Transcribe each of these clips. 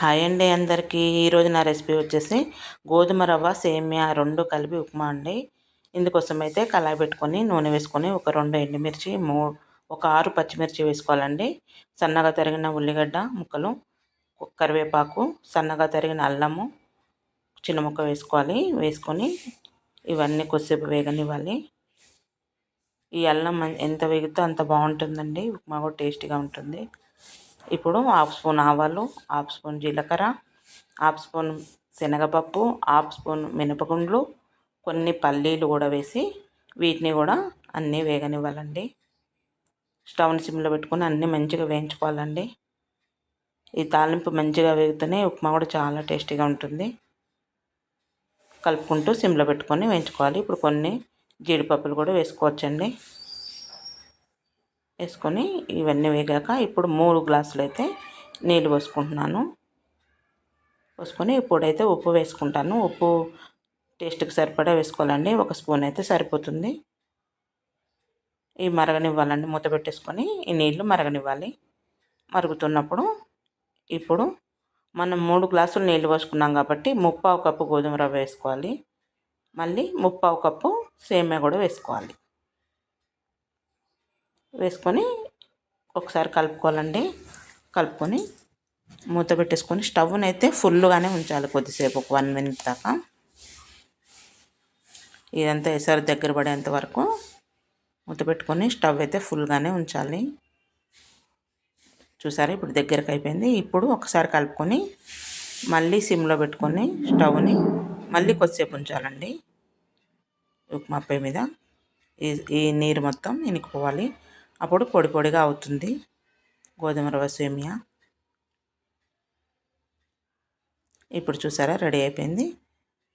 Hi అండి అందరికీ. ఈరోజు నా రెసిపీ వచ్చేసి గోధుమ రవ్వ సేమియా రెండు కలిపి ఉప్మా అండి. ఇందుకోసం అయితే కళాయి పెట్టుకొని నూనె వేసుకొని ఒక రెండు ఎండుమిర్చి మూ ఒక ఆరు పచ్చిమిర్చి వేసుకోవాలండి. సన్నగా తరిగిన ఉల్లిగడ్డ ముక్కలు కరివేపాకు సన్నగా తరిగిన అల్లము చిన్న ముక్క వేసుకోవాలి. వేసుకొని ఇవన్నీ కొద్దిసేపు వేగనివ్వాలి. ఈ అల్లం ఎంత వేగితే అంత బాగుంటుందండి. ఉప్మా కూడా టేస్టీగా ఉంటుంది. ఇప్పుడు హాఫ్ స్పూన్ ఆవాలు హాఫ్ స్పూన్ జీలకర్ర హాఫ్ స్పూన్ శనగపప్పు హాఫ్ స్పూన్ మినపగుండ్లు కొన్ని పల్లీలు కూడా వేసి వీటిని కూడా అన్నీ వేగనివ్వాలండి. స్టవ్ని సిమ్లో పెట్టుకొని అన్నీ మంచిగా వేయించుకోవాలండి. ఈ తాలింపు మంచిగా వేగితేనే ఉప్మా కూడా చాలా టేస్టీగా ఉంటుంది. కలుపుకుంటూ సిమ్లో పెట్టుకొని వేయించుకోవాలి. ఇప్పుడు కొన్ని జీడిపప్పులు కూడా వేసుకోవచ్చండి. వేసుకొని ఇవన్నీ వేగాక ఇప్పుడు మూడు గ్లాసులు అయితే నీళ్ళు పోసుకుంటున్నాను. పోసుకొని ఇప్పుడైతే ఉప్పు వేసుకుంటాను. ఉప్పు టేస్ట్కి సరిపడా వేసుకోవాలండి. ఒక స్పూన్ అయితే సరిపోతుంది. ఈ మరగనివ్వాలండి. మూత పెట్టేసుకొని ఈ నీళ్ళు మరగనివ్వాలి. మరుగుతున్నప్పుడు ఇప్పుడు మనం మూడు గ్లాసులు నీళ్ళు పోసుకున్నాం కాబట్టి ముప్పావు కప్పు గోధుమ రవ్వ వేసుకోవాలి. మళ్ళీ ముప్పావు కప్పు సేమ్యా కూడా వేసుకోవాలి. వేసుకొని ఒకసారి కలుపుకోవాలండి. కలుపుకొని మూత పెట్టేసుకొని స్టవ్ని అయితే ఫుల్గానే ఉంచాలి కొద్దిసేపు ఒక వన్ మినిట్ దాకా. ఇదంతా వేసారి దగ్గర పడేంత వరకు మూత పెట్టుకొని స్టవ్ అయితే ఫుల్గానే ఉంచాలి. చూసారా ఇప్పుడు దగ్గరకు అయిపోయింది. ఇప్పుడు ఒకసారి కలుపుకొని మళ్ళీ సిమ్లో పెట్టుకొని స్టవ్ని మళ్ళీ కొద్దిసేపు ఉంచాలండి. ఉప్మా మీద. ఈ ఈ నీరు మొత్తం ఇనుకోవాలి అప్పుడు పొడి పొడిగా అవుతుంది. గోధుమ రవ్వ సేమియా. ఇప్పుడు చూసారా రెడీ అయిపోయింది.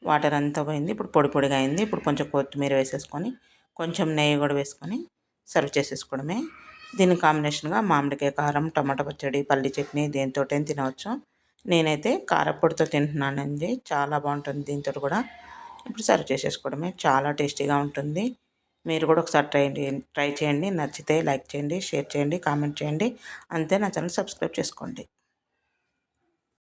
వాటర్ అంతా పోయింది. ఇప్పుడు పొడి పొడిగా అయింది. ఇప్పుడు కొంచెం కొత్తిమీర వేసేసుకొని కొంచెం నెయ్యి కూడా వేసుకొని సర్వ్ చేసేసుకోవడమే. దీని కాంబినేషన్గా మామిడికాయ కారం టమాటా పచ్చడి పల్లి చట్నీ దేనితో తినవచ్చు. నేనైతే కారపొడితో తింటున్నానండి. చాలా బాగుంటుంది దీంతో కూడా. ఇప్పుడు సర్వ్ చేసేసుకోవడమే. చాలా టేస్టీగా ఉంటుంది. మీరు కూడా ఒకసారి ట్రై ట్రై చేయండి. నచ్చితే లైక్ చేయండి షేర్ చేయండి కామెంట్ చేయండి. అంతే నా ఛానల్ సబ్స్క్రైబ్ చేసుకోండి.